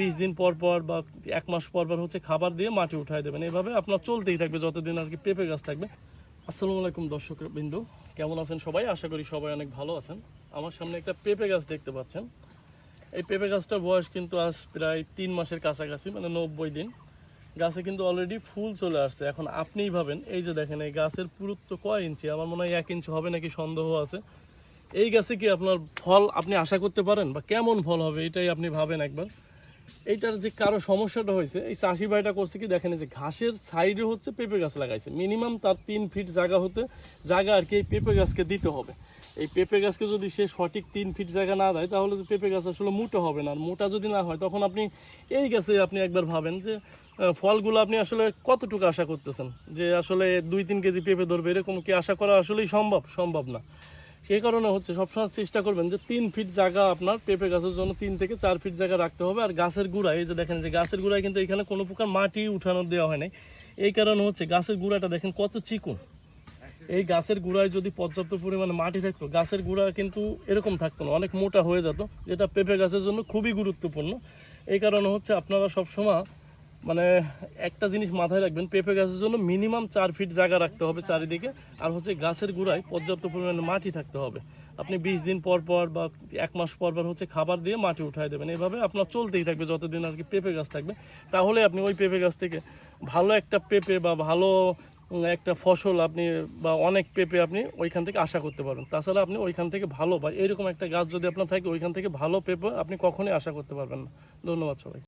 বিশ দিন পর পর বা এক মাস পর পর হচ্ছে খাবার দিয়ে মাটি উঠাই দেবেন। এইভাবে আপনার চলতেই থাকবে, যতদিন আর কি পেঁপে গাছ থাকবে। আসসালামু আলাইকুম দর্শক বিন্দু, কেমন আছেন সবাই? আশা করি সবাই অনেক ভালো আছেন। আমার সামনে একটা পেঁপে গাছ দেখতে পাচ্ছেন। এই পেঁপে গাছটার বয়স কিন্তু আজ প্রায় তিন মাসের কাছাকাছি মানে নব্বই দিন। গাছে কিন্তু অলরেডি ফুল চলে আসছে। এখন আপনিই ভাবেন, এই যে দেখেন, এই গাছের পুরুত্ব কয় ইঞ্চি? আমার মনে হয় এক ইঞ্চি হবে নাকি সন্দেহ আছে। এই গাছে কি আপনার ফল আপনি আশা করতে পারেন? বা কেমন ফল হবে? এটাই আপনি ভাবেন একবার। এইটার যে কারও সমস্যাটা হয়েছে, এই চাষি ভাইটা করছে কি দেখেন যে ঘাসের সাইডে হচ্ছে পেঁপে গাছ লাগাইছে। মিনিমাম তার তিন ফিট জায়গা হতে, জায়গা আর কি এই পেঁপে গাছকে দিতে হবে। এই পেঁপে গাছকে যদি সে সঠিক তিন ফিট জায়গা না দেয়, তাহলে পেঁপে গাছ আসলে মোটা হবে না। আর মোটা যদি না হয়, তখন আপনি এই গাছে আপনি একবার ভাবেন যে ফলগুলো আপনি আসলে কতটুকু আশা করতেছেন? যে আসলে দুই তিন কেজি পেঁপে ধরবে, এরকম কি আশা করা আসলেই সম্ভব? সম্ভব না। সেই কারণে হচ্ছে সবসময় চেষ্টা করবেন যে তিন ফিট জায়গা আপনার পেঁপে গাছের জন্য তিন থেকে চার ফিট জায়গা রাখতে হবে। আর গাছের গোড়ায়, এই যে দেখেন যে গাছের গুঁড়ায় কিন্তু এখানে কোনো প্রকার মাটি উঠানো দেওয়া হয় নাই। এই কারণে হচ্ছে গাছের গুঁড়াটা দেখেন কত চিকুন। এই গাছের গুঁড়ায় যদি পর্যাপ্ত পরিমাণে মাটি থাকতো, গাছের গোড়া কিন্তু এরকম থাকতো না, অনেক মোটা হয়ে যেত, যেটা পেঁপে গাছের জন্য খুবই গুরুত্বপূর্ণ। এই কারণে হচ্ছে আপনারা সবসময় মানে একটা জিনিস মাথায় রাখবেন, পেঁপে গাছের জন্য মিনিমাম চার ফিট জায়গা রাখতে হবে চারিদিকে, আর হচ্ছে গাছের গোড়ায় পর্যাপ্ত পরিমাণে মাটি থাকতে হবে। আপনি বিশ দিন পর পর বা এক মাস পর পর হচ্ছে খাবার দিয়ে মাটি উঠাই দেবেন। এভাবে আপনার চলতেই থাকবে যতদিন আর কি পেঁপে গাছ থাকবে। তাহলে আপনি ওই পেঁপে গাছ থেকে ভালো একটা পেঁপে বা ভালো একটা ফসল আপনি বা অনেক পেঁপে আপনি ওইখান থেকে আশা করতে পারবেন। তাছাড়া আপনি ওইখান থেকে ভালো বা এরকম একটা গাছ যদি আপনার থাকে, ওইখান থেকে ভালো পেঁপে আপনি কখনোই আশা করতে পারবেন না। ধন্যবাদ সবাই